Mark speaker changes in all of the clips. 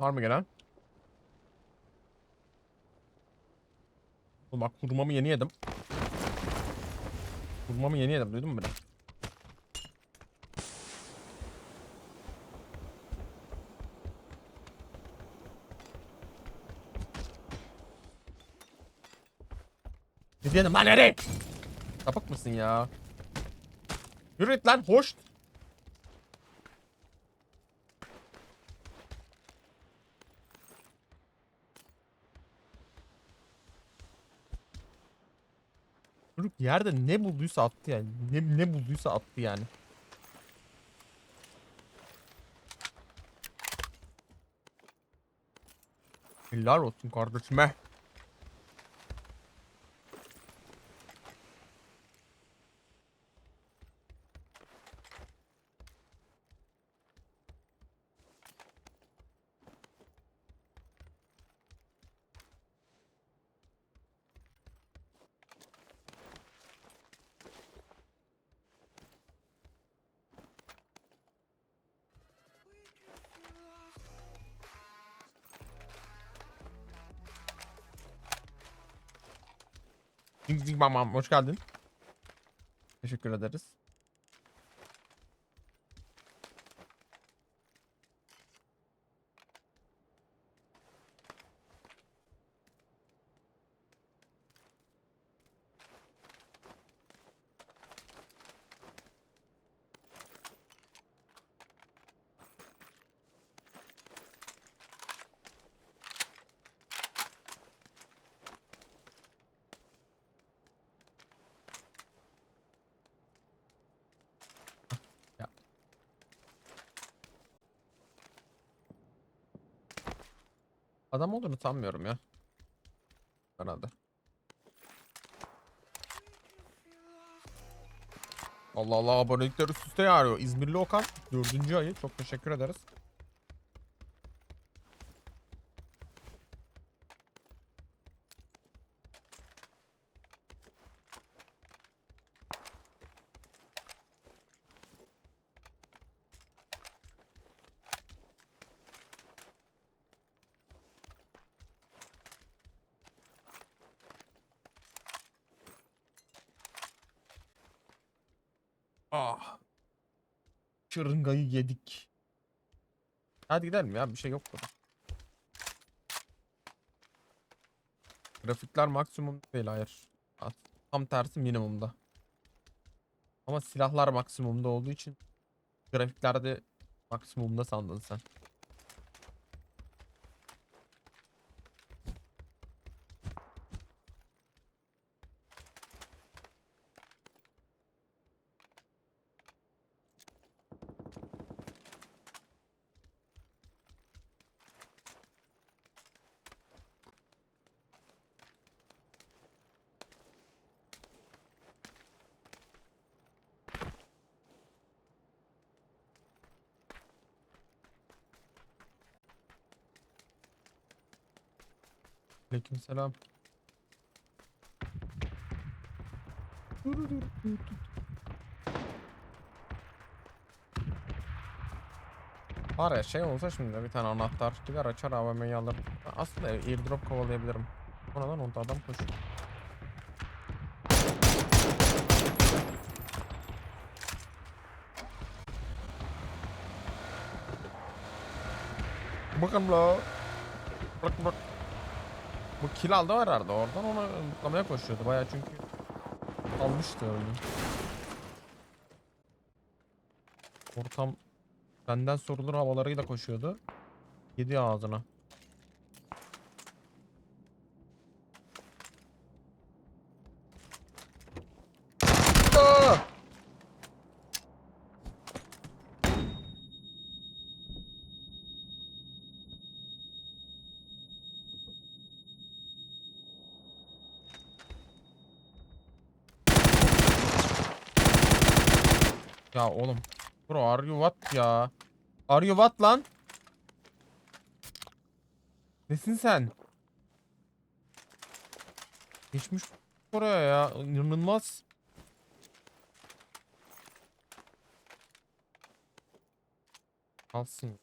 Speaker 1: Var mı gelen? Oğlum bak hurmamı yeni yedim. Hurmamı yeni yedim duydun mu beni? İzleyelim lan nereye? Sapık mısın ya? Yürü lan hoş. Çocuk yerde ne bulduysa attı yani. Ne, ne bulduysa attı yani. Helal olsun kardeşime. Bam hoş geldin. Teşekkür ederiz. Adam olduğunu sanmıyorum ya. Herhalde. Allah Allah abonelikler üst üste yağıyor. İzmirli Okan dördüncü ayı. Çok teşekkür ederiz. Ah. Şırıngayı yedik. Hadi gidelim ya bir şey yok burada. Grafikler maksimum değil hayır. Tam tersi minimumda. Ama silahlar maksimumda olduğu için grafiklerde maksimumda sandın sen. Aleykümselam. Var ya şey olsa şimdi bir tane anahtar gider açar AVM'yi alır. Aslında airdrop kovalayabilirim. Oradan orada adam koşuyor. Bakın la. Bak bak. Bu kill aldı var herhalde oradan onu mutlamaya koşuyordu baya çünkü almıştı öyle. Ortam benden sorulur havalarıyla koşuyordu. Yedi ağzına. Aa! Ya oğlum. Bro are you what ya? Are you what lan? Nesin sen? Geçmiş oraya ya. İnanılmaz. Kalsın.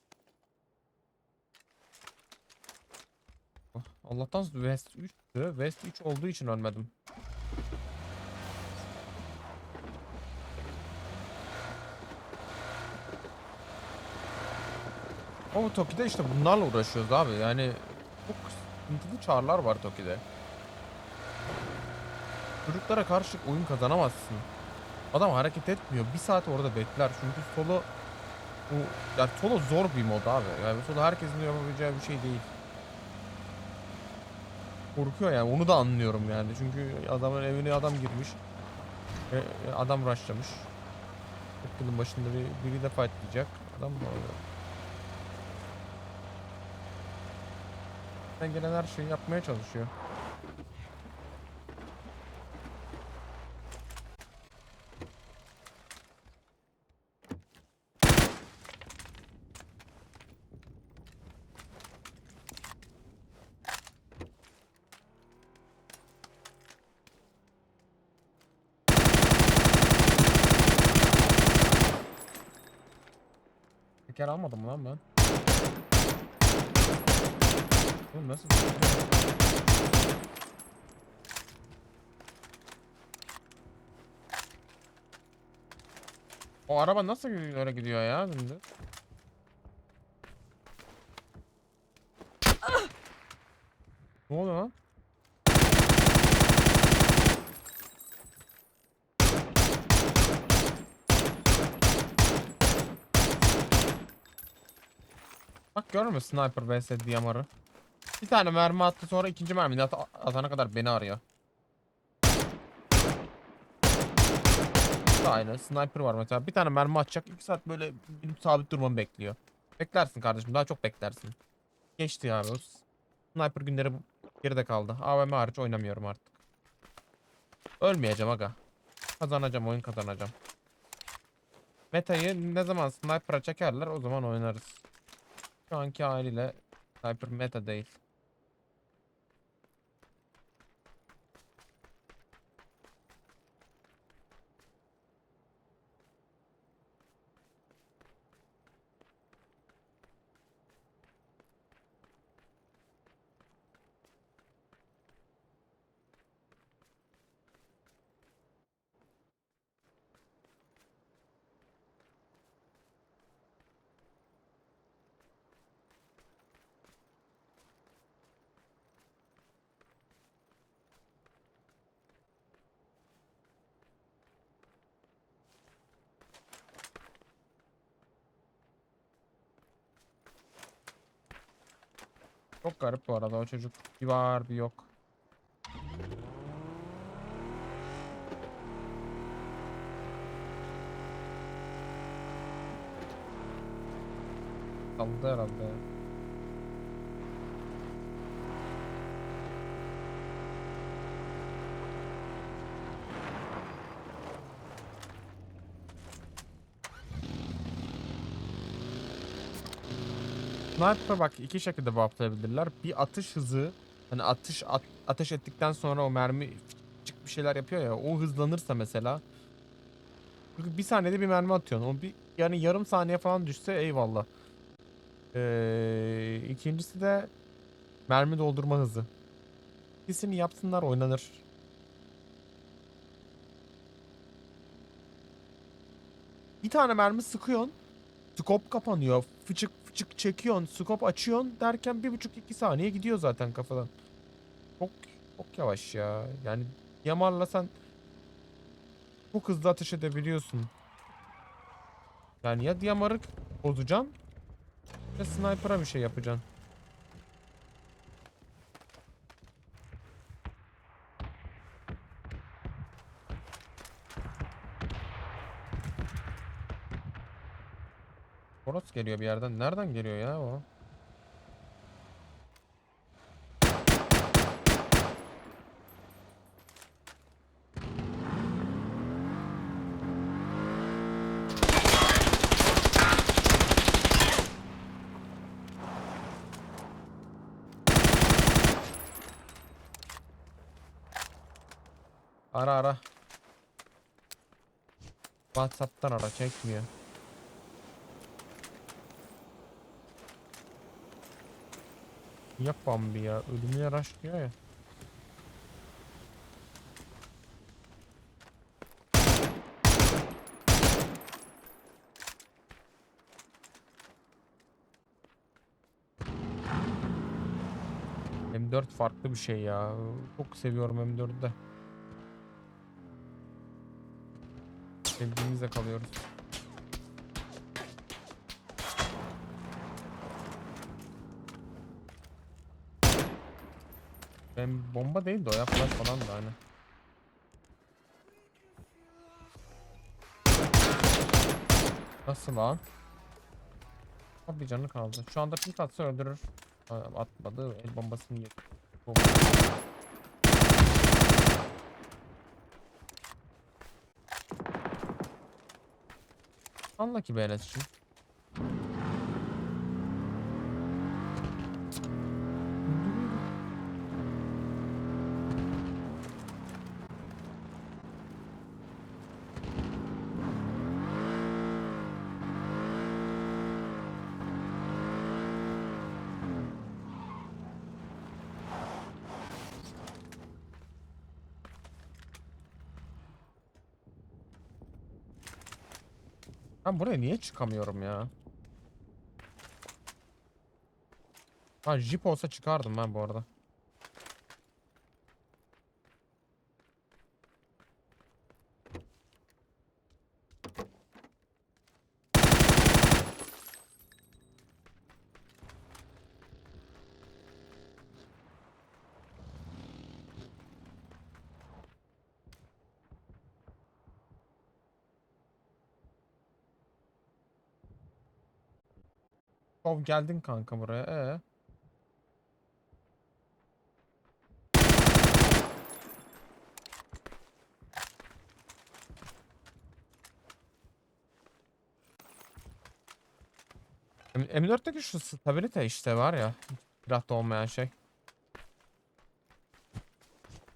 Speaker 1: Allah'tan West 3'tü. West 3 olduğu için ölmedim. Ama Toki'de işte bunlarla uğraşıyoruz abi. Yani çok sıkıntılı çağrılar var Toki'de. Çocuklara karşı oyun kazanamazsın. Adam hareket etmiyor. Bir saat orada bekler. Çünkü solo bu ya solo zor bir mod abi. Yani solo herkesin yapabileceği bir şey değil. Korkuyor yani onu da anlıyorum yani. Çünkü adamın evine adam girmiş. E, adam rushlamış. Yılın başında bir, biri de fightlayacak. Adam da orada. Sen gelen her şeyi yapmaya çalışıyor. Teker almadım lan ben? Oğlum nasıl? O araba nasıl öyle gidiyor ya şimdi? Ne oluyor lan? Bak görmüyor musun sniper vs DMR'ı? Bir tane mermi attı sonra ikinci mermi at atana kadar beni arıyor. Aynı sniper var mesela bir tane mermi atacak 2 saat böyle sabit durmamı bekliyor. Beklersin kardeşim daha çok beklersin. Geçti ya o sniper günleri bu- geride kaldı. AVM hariç oynamıyorum artık. Ölmeyeceğim aga. Kazanacağım oyun kazanacağım. Meta'yı ne zaman sniper'a çekerler o zaman oynarız. Şu anki haliyle sniper meta değil. Çok garip bu arada o çocuk. Bir var bir yok. Saldı herhalde. Ya. Sniper bak iki şekilde bufflayabilirler. Bir atış hızı hani atış at- ateş ettikten sonra o mermi çık bir şeyler yapıyor ya o hızlanırsa mesela çünkü bir saniyede bir mermi atıyorsun. O bir yani yarım saniye falan düşse eyvallah. Ee, ikincisi de mermi doldurma hızı. İkisini yapsınlar oynanır. Bir tane mermi sıkıyorsun. Skop kapanıyor. Fıçık fıçık çekiyorsun. Skop açıyorsun derken bir buçuk iki saniye gidiyor zaten kafadan. Çok çok yavaş ya. Yani yamarla sen çok hızlı ateş edebiliyorsun. Yani ya diyamarı bozacaksın ya sniper'a bir şey yapacaksın. Geliyor bir yerden. Nereden geliyor ya o? Ara ara. WhatsApp'tan ara çekmiyor. Yap Bambi ya. Ölümüne raşlıyor ya. M4 farklı bir şey ya. Çok seviyorum M4'ü de. Kalıyoruz. Ben bomba değil de o ya falan da hani. Nasıl lan? Bir canı kaldı. Şu anda pik atsa öldürür. Atmadı. El bombasını yedi. Bomba. Anla ki be Enes'cim. Ben buraya niye çıkamıyorum ya? Ha jip olsa çıkardım ben bu arada. Şov geldin kanka buraya. Ee? M- M4'teki şu stabilite işte var ya. Silahta olmayan şey.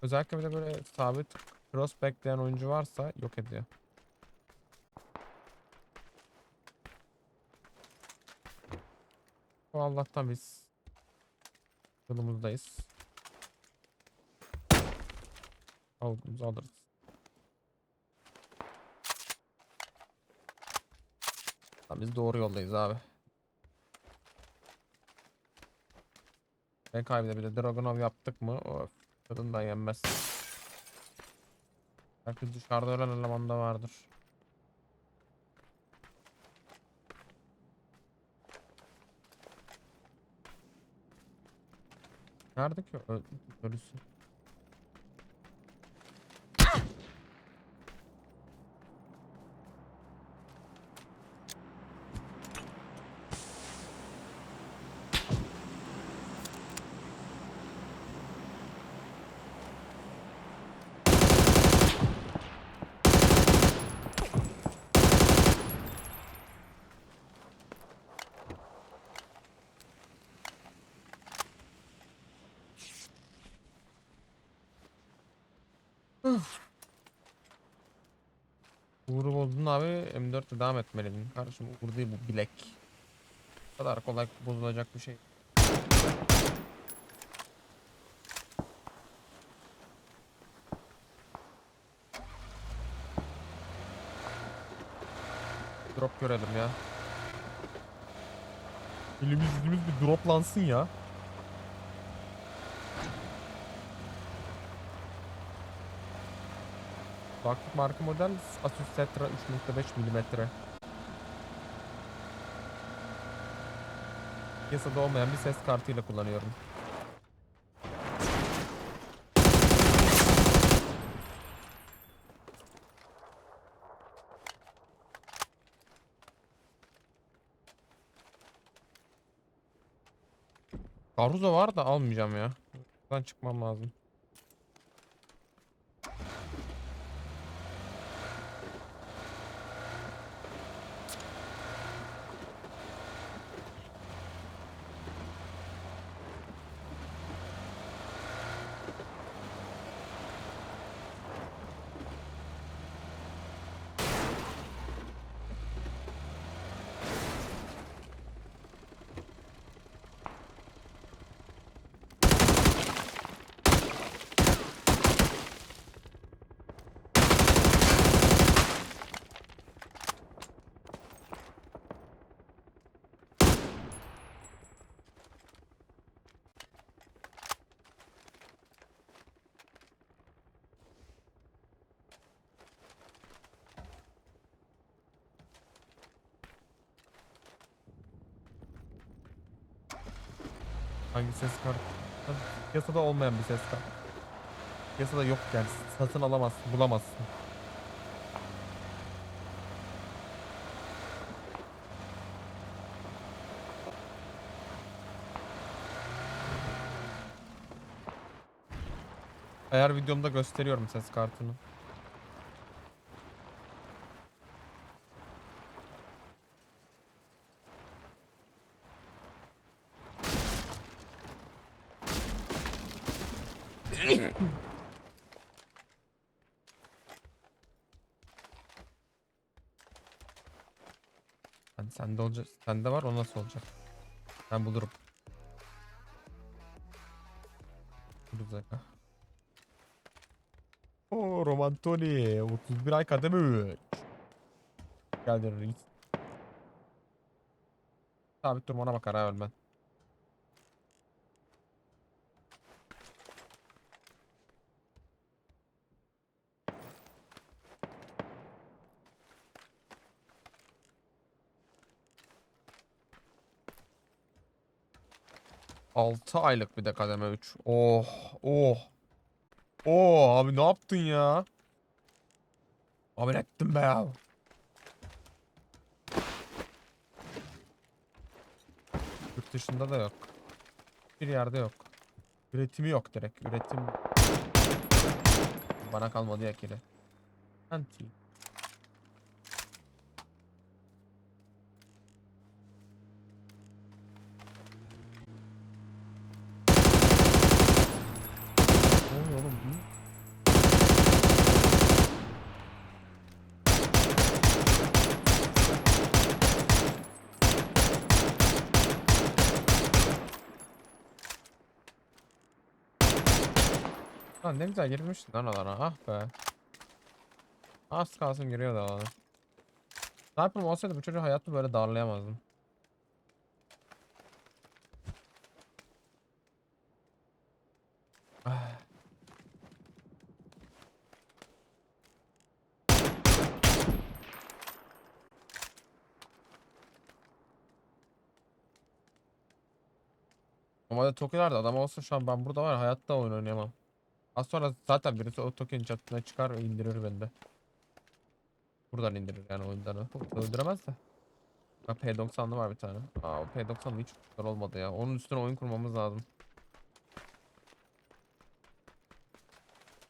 Speaker 1: Özellikle bir de böyle sabit cross bekleyen oyuncu varsa yok ediyor. Allah'tan biz yolumuzdayız. Algımızı alırız. Tamam, biz doğru yoldayız abi. Ne kaybede bir de Dragonov yaptık mı? Of, tadından yenmez. Belki dışarıda ölen eleman vardır. Nerede ki ö- ölüsü? Uğur'u bozdun abi M4'te devam etmeliydin. Kardeşim Uğur değil bu bilek. Bu kadar kolay bozulacak bir şey. Drop görelim ya. Elimiz yüzümüz bir droplansın ya. Baktık marka model Asus Tetra 3.5 mm. Piyasada olmayan bir ses kartıyla kullanıyorum. Taruzo var da almayacağım ya. Buradan çıkmam lazım. Hangi ses kartı? Piyasada olmayan bir ses kartı. Piyasada yok yani satın alamazsın, bulamazsın. Eğer videomda gösteriyorum ses kartını. Hani sende olacak, sende var o nasıl olacak? Ben bulurum. Buluruz aga. Oo Romantoni 31 ay kademe 3. Geldin reis. Sabit durmana bakar ha ölmen. Altı aylık bir de kademe 3. Oh, oh. Oo abi ne yaptın ya? Abi ne ettin be ya? Yurt dışında da yok. Bir yerde yok. Üretimi yok direkt. Üretim. Bana kalmadı ya kere. Anti. Ne güzel girmiştin lan alana ah be. Az kalsın giriyordu alana. Sniper'ım olsaydı bu çocuğu hayatta böyle darlayamazdım. Ah. Normalde adam olsa şu an ben burada var ya, hayatta oyun oynayamam. Az sonra zaten birisi o Tokyo'nun çatısına çıkar ve indirir beni de. Buradan indirir yani oyundan. Öldüremez de. Ha, P90'lı var bir tane. Aa o P90'lı hiç güzel olmadı ya. Onun üstüne oyun kurmamız lazım.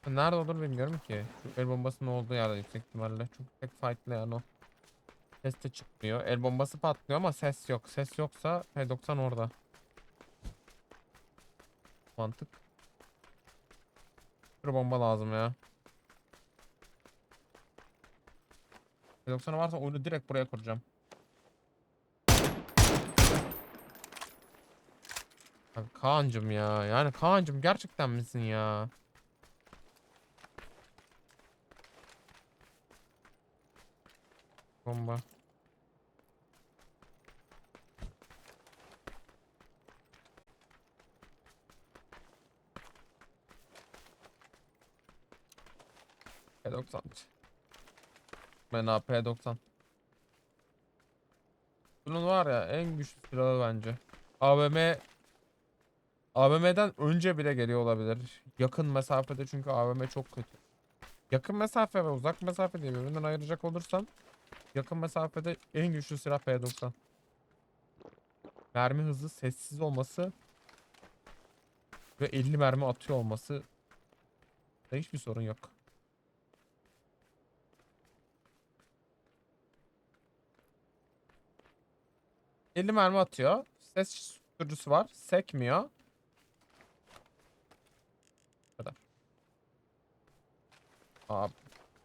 Speaker 1: Nerede olur bilmiyorum ki. Şu el bombasının olduğu yerde yüksek ihtimalle. Çünkü pek fightlı yani o. Ses de çıkmıyor. El bombası patlıyor ama ses yok. Ses yoksa P90 orada. Mantık. Bir bomba lazım ya. P90 varsa oyunu direkt buraya kuracağım. Abi Kaan'cım ya. Yani Kaan'cım gerçekten misin ya? Bomba. P90. Ben AP90. Bunun var ya en güçlü silahı bence. AVM AVM'den önce bile geliyor olabilir. Yakın mesafede çünkü AVM çok kötü. Yakın mesafe ve uzak mesafe diye birbirinden ayıracak olursam yakın mesafede en güçlü silah P90. Mermi hızı, sessiz olması ve 50 mermi atıyor olması da hiçbir sorun yok. ...50 mermi atıyor. Ses susturucusu var. Sekmiyor. Kadar. Aa,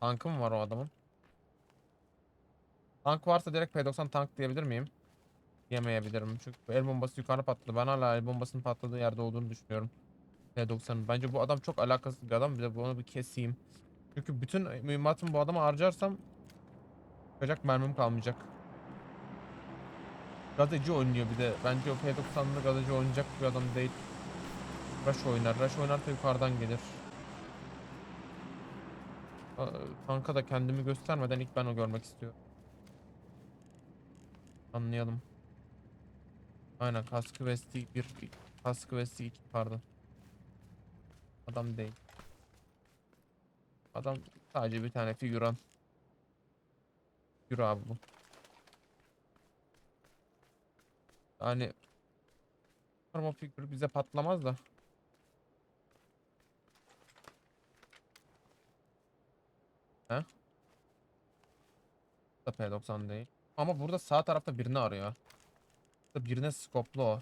Speaker 1: tankı mı var o adamın? Tank varsa direkt P90 tank diyebilir miyim? Yemeyebilirim. Çünkü el bombası yukarı patladı. Ben hala el bombasının patladığı yerde olduğunu düşünüyorum. P90'ın. Bence bu adam çok alakasız bir adam. Bir de bunu bir keseyim. Çünkü bütün mühimmatımı bu adama harcarsam çıkacak mermim kalmayacak. Gazeteci oynuyor bir de. Bence o P90'lı gazeteci oynayacak bir adam değil. Rush oynar. Rush oynarsa yukarıdan gelir. Tanka da kendimi göstermeden ilk ben o görmek istiyorum. Anlayalım. Aynen kaskı vesti bir Kaskı ve sik pardon. Adam değil. Adam sadece bir tane figüran. Figür abi bu. Yani o figür bize patlamaz da. He? Da P90 değil. Ama burada sağ tarafta birini arıyor. Burada birine skoplu o.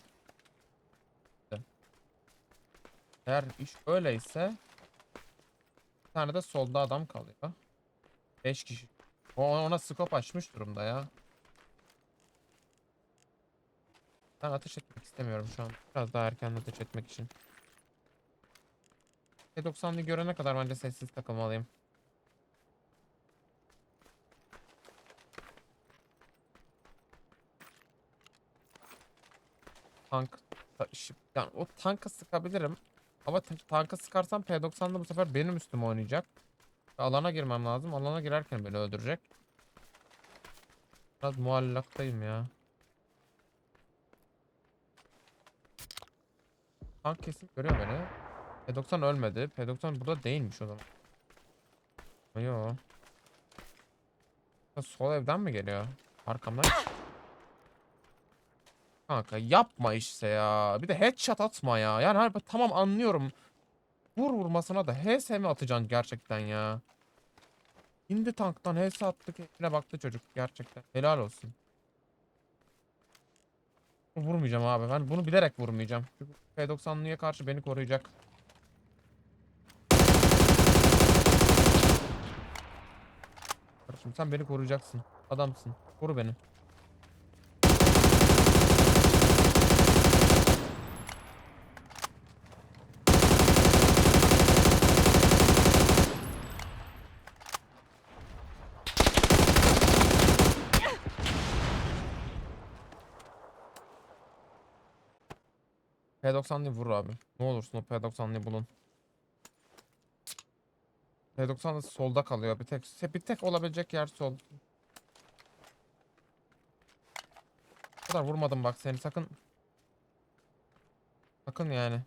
Speaker 1: Eğer iş öyleyse bir tane de solda adam kalıyor. 5 kişi. O ona skop açmış durumda ya. Ben ateş etmek istemiyorum şu an. Biraz daha erken ateş etmek için. P90'lı görene kadar bence sessiz takılmalıyım. Tank yani o tanka sıkabilirim. Ama ta- tanka sıkarsam P90'lı bu sefer benim üstüme oynayacak. Alana girmem lazım. Alana girerken beni öldürecek. Biraz muallaktayım ya. Tank kesin görüyor beni. P90 ölmedi. P90 burada değilmiş o zaman. Yo. Sol evden mi geliyor? Arkamdan. Kanka yapma işte ya. Bir de headshot atma ya. Yani hani tamam anlıyorum. Vur vurmasına da HS mi atacaksın gerçekten ya? İndi tanktan HS attık. Yine baktı çocuk gerçekten. Helal olsun. Vurmayacağım abi. Ben bunu bilerek vurmayacağım. Çünkü P90'lıya karşı beni koruyacak. Kardeşim sen beni koruyacaksın. Adamsın. Koru beni. P90'lıyı vur abi. Ne olursun o P90'lıyı bulun. P90'lı solda kalıyor. Bir tek bir tek olabilecek yer sol. Bu kadar vurmadım bak seni sakın. Sakın yani.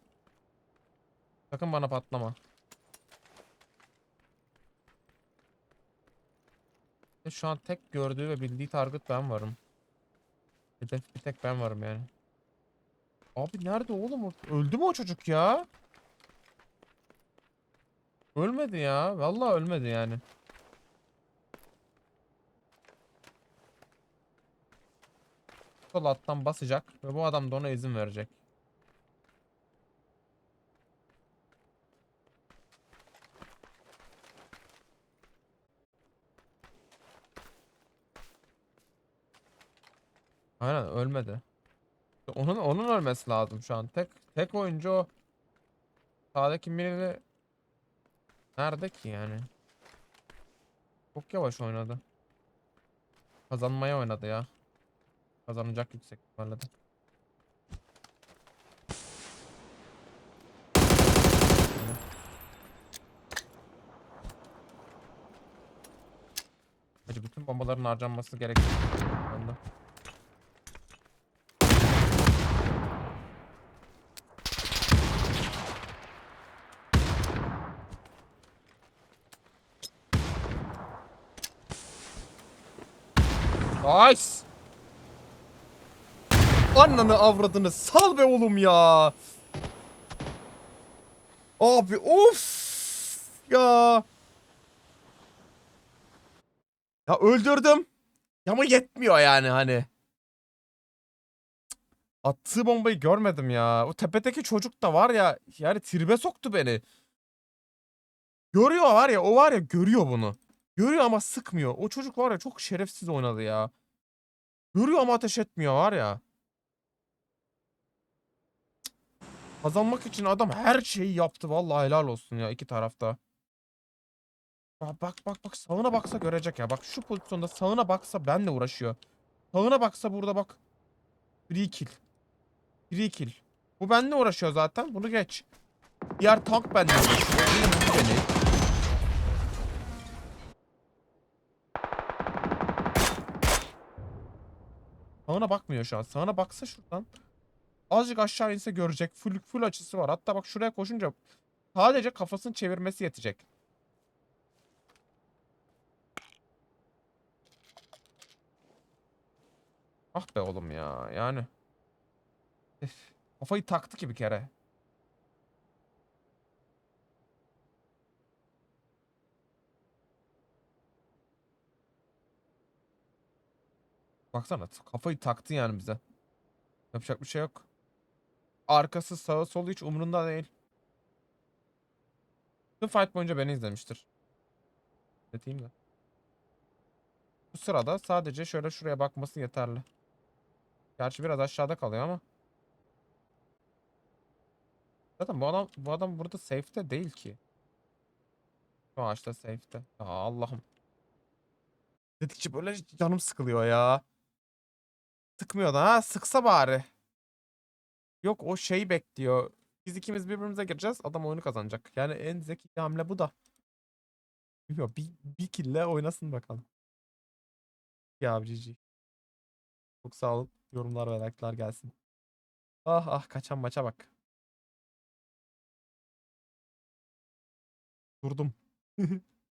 Speaker 1: Sakın bana patlama. Şu an tek gördüğü ve bildiği target ben varım. Hedef bir tek ben varım yani. Abi nerede oğlum? Öldü mü o çocuk ya? Ölmedi ya. Vallahi ölmedi yani. Sol alttan basacak ve bu adam da ona izin verecek. Aynen ölmedi. Onun onun ölmesi lazım şu an. Tek tek oyuncu o. Sağdaki biri nerede ki yani? Çok yavaş oynadı. Kazanmaya oynadı ya. Kazanacak yüksek ihtimalle de. Bütün bombaların harcanması gerekiyor. Nice. Ananı avradını sal be oğlum ya. Abi of ya. Ya öldürdüm. Ama yetmiyor yani hani. Attığı bombayı görmedim ya. O tepedeki çocuk da var ya yani tribe soktu beni. Görüyor var ya o var ya görüyor bunu. Görüyor ama sıkmıyor. O çocuk var ya çok şerefsiz oynadı ya. Görüyor ama ateş etmiyor var ya. Kazanmak için adam her şeyi yaptı. Vallahi helal olsun ya iki tarafta. Bak bak bak sağına baksa görecek ya. Bak şu pozisyonda sağına baksa benle uğraşıyor. Sağına baksa burada bak. Free kill. Free kill. Bu benle uğraşıyor zaten. Bunu geç. Diğer tank benle uğraşıyor. Vurdu Sağına bakmıyor şu an. Sağına baksa şuradan. Azıcık aşağı inse görecek. Full, full açısı var. Hatta bak şuraya koşunca sadece kafasını çevirmesi yetecek. Ah be oğlum ya. Yani. Üf, Kafayı taktı ki bir kere. Baksana kafayı taktı yani bize. Yapacak bir şey yok. Arkası sağı solu hiç umurunda değil. Tüm fight boyunca beni izlemiştir. Deteyim de. Bu sırada sadece şöyle şuraya bakması yeterli. Gerçi biraz aşağıda kalıyor ama. Zaten bu adam bu adam burada safe'te değil ki. Şu ağaçta safe'te. Ya Allah'ım. Dedikçe böyle canım sıkılıyor ya. Sıkmıyor da ha sıksa bari. Yok o şeyi bekliyor. Biz ikimiz birbirimize gireceğiz. Adam oyunu kazanacak. Yani en zeki hamle bu da. Bilmiyorum. Bir, bir kille oynasın bakalım. Ya GG. Çok sağ olun. Yorumlar ve like'lar gelsin. Ah ah kaçan maça bak. Durdum.